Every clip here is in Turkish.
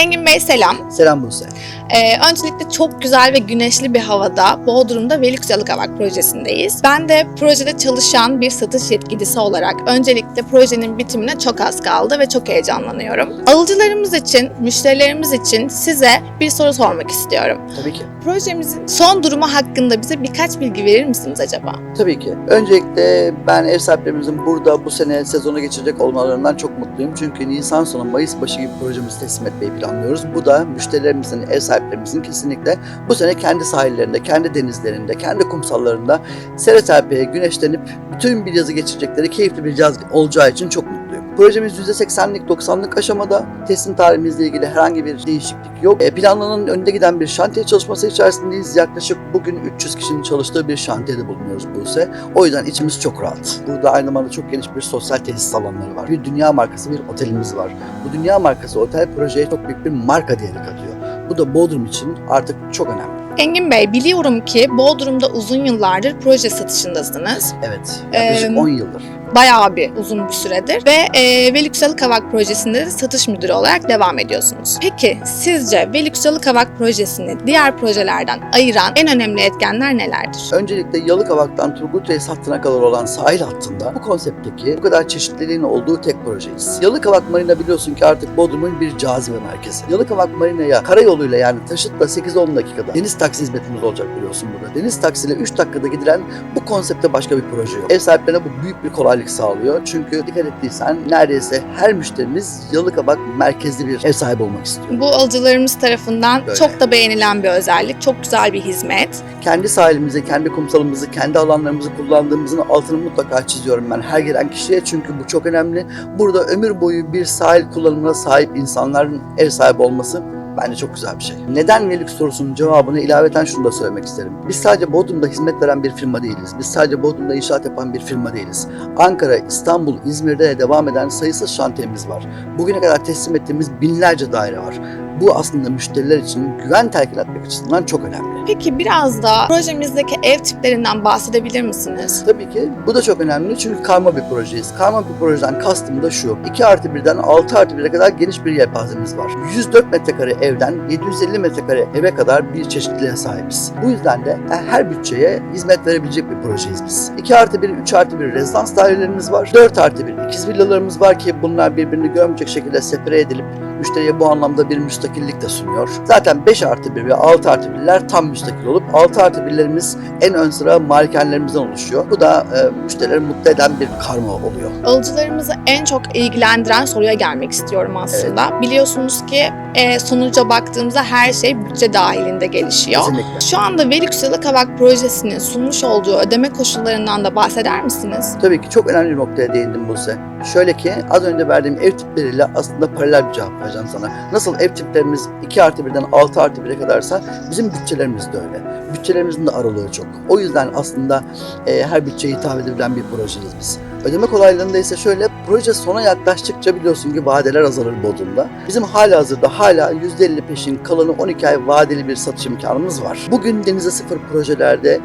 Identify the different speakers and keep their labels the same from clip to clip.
Speaker 1: Engin Bey selam.
Speaker 2: Selam Buse.
Speaker 1: Ee, öncelikle çok güzel ve güneşli bir havada Bodrum'da Velux Yalıkavak projesindeyiz. Ben de projede çalışan bir satış yetkilisi olarak öncelikle projenin bitimine çok az kaldı ve çok heyecanlanıyorum. Alıcılarımız için, müşterilerimiz için size bir soru sormak istiyorum.
Speaker 2: Tabii ki.
Speaker 1: Projemizin son durumu hakkında bize birkaç bilgi verir misiniz acaba?
Speaker 2: Tabii ki. Öncelikle ben ev sahiplerimizin burada bu sene sezonu geçirecek olmalarından çok mutluyum. Çünkü Nisan sonu Mayıs başı gibi projemizi teslim etmeyi planlıyoruz. Bu da müşterilerimizin, ev sahiplerimizin kesinlikle bu sene kendi sahillerinde, kendi denizlerinde, kendi kumsallarında sere serpeye güneşlenip bütün bir yazı geçirecekleri keyifli bir yaz olacağı için çok mutluyum. Projemiz %80'lik 90'lık aşamada. Teslim tarihimizle ilgili herhangi bir değişiklik yok. E, planlanan önde giden bir şantiye çalışması içerisindeyiz. Yaklaşık bugün 300 kişinin çalıştığı bir şantiyede bulunuyoruz Buse. O yüzden içimiz çok rahat. Burada aynı zamanda çok geniş bir sosyal tesis alanları var. Bir dünya markası bir otelimiz var. Bu dünya markası otel projeye çok büyük bir marka değeri katıyor. Bu da Bodrum için artık çok önemli.
Speaker 1: Engin Bey, biliyorum ki Bodrum'da uzun yıllardır proje satışındasınız.
Speaker 2: Evet, yaklaşık
Speaker 1: Em,
Speaker 2: 10 yıldır.
Speaker 1: Bayağı bir uzun bir süredir ve e, Velüksalı Kavak projesinde de satış müdürü olarak devam ediyorsunuz. Peki sizce Velüksalı Kavak projesini diğer projelerden ayıran en önemli etkenler nelerdir?
Speaker 2: Öncelikle Yalıkavak'tan Turgut Reis hattına kadar olan sahil hattında bu konseptteki bu kadar çeşitliliğin olduğu tek projeyiz. Yalıkavak Marina biliyorsun ki artık Bodrum'un bir cazibe merkezi. Yalıkavak Marina'ya karayoluyla yani taşıtla 8-10 dakikada deniz taksi hizmetimiz olacak biliyorsun burada. Deniz taksiyle 3 dakikada gidilen bu konsepte başka bir proje yok. Ev sahiplerine bu büyük bir kolaylık sağlıyor. Çünkü dikkat ettiysen neredeyse her müşterimiz Yalıkavak merkezli bir ev sahibi olmak istiyor.
Speaker 1: Bu alıcılarımız tarafından
Speaker 2: Böyle.
Speaker 1: çok da beğenilen bir özellik, çok güzel bir hizmet.
Speaker 2: kendi sahilimizi, kendi kumsalımızı, kendi alanlarımızı kullandığımızın altını mutlaka çiziyorum ben her gelen kişiye çünkü bu çok önemli. Burada ömür boyu bir sahil kullanımına sahip insanların ev sahibi olması bence çok güzel bir şey. Neden Velux sorusunun cevabını ilaveten şunu da söylemek isterim. Biz sadece Bodrum'da hizmet veren bir firma değiliz. Biz sadece Bodrum'da inşaat yapan bir firma değiliz. Ankara, İstanbul, İzmir'de de devam eden sayısız şantiyemiz var. Bugüne kadar teslim ettiğimiz binlerce daire var. Bu aslında müşteriler için güven telkin etmek açısından çok önemli.
Speaker 1: Peki biraz da projemizdeki ev tiplerinden bahsedebilir misiniz?
Speaker 2: Tabii ki bu da çok önemli çünkü karma bir projeyiz. Karma bir projeden kastım da şu. 2 artı 1'den 6 artı 1'e kadar geniş bir yelpazemiz var. 104 metrekare evden 750 metrekare eve kadar bir çeşitliliğe sahibiz. Bu yüzden de her bütçeye hizmet verebilecek bir projeyiz biz. 2 artı 1, 3 artı 1 rezidans dairelerimiz var. 4 artı 1 ikiz villalarımız var ki bunlar birbirini görmeyecek şekilde separe edilip müşteriye bu anlamda bir müstakillik de sunuyor. Zaten 5 artı 1 ve 6 artı 1'ler tam müstakil olup 6 artı 1'lerimiz en ön sıra malikanelerimizden oluşuyor. Bu da e, müşterileri mutlu eden bir karma oluyor.
Speaker 1: Alıcılarımızı en çok ilgilendiren soruya gelmek istiyorum aslında. Biliyorsunuz ki e, sonuca baktığımızda her şey bütçe dahilinde gelişiyor.
Speaker 2: Kesinlikle.
Speaker 1: Şu anda Velux Yalıkavak projesinin sunmuş olduğu ödeme koşullarından da bahseder misiniz?
Speaker 2: Tabii ki çok önemli bir noktaya değindim Buse. Şöyle ki az önce verdiğim ev tipleriyle aslında paralel bir cevap vereceğim sana. Nasıl ev tiplerimiz 2 artı 1'den 6 artı 1'e kadarsa bizim bütçelerimiz de öyle. Bütçelerimizin de aralığı çok. O yüzden aslında e, her bütçeye hitap edebilen bir projeyiz biz. Ödeme kolaylığında ise şöyle, proje sona yaklaştıkça biliyorsun ki vadeler azalır Bodrum'da. Bizim hala hazırda hala %50 peşin kalanı 12 ay vadeli bir satış imkanımız var. Bugün denize sıfır projelerde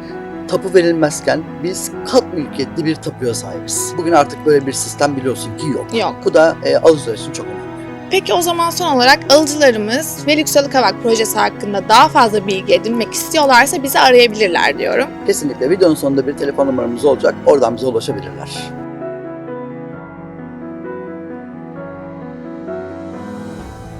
Speaker 2: tapu verilmezken biz kat mülkiyetli bir tapuya sahibiz. Bugün artık böyle bir sistem biliyorsun ki yok.
Speaker 1: Yok.
Speaker 2: Bu da e, alıcılar için çok önemli.
Speaker 1: Peki o zaman son olarak alıcılarımız Velux Yalıkavak projesi hakkında daha fazla bilgi edinmek istiyorlarsa bizi arayabilirler diyorum.
Speaker 2: Kesinlikle videonun sonunda bir telefon numaramız olacak. Oradan bize ulaşabilirler.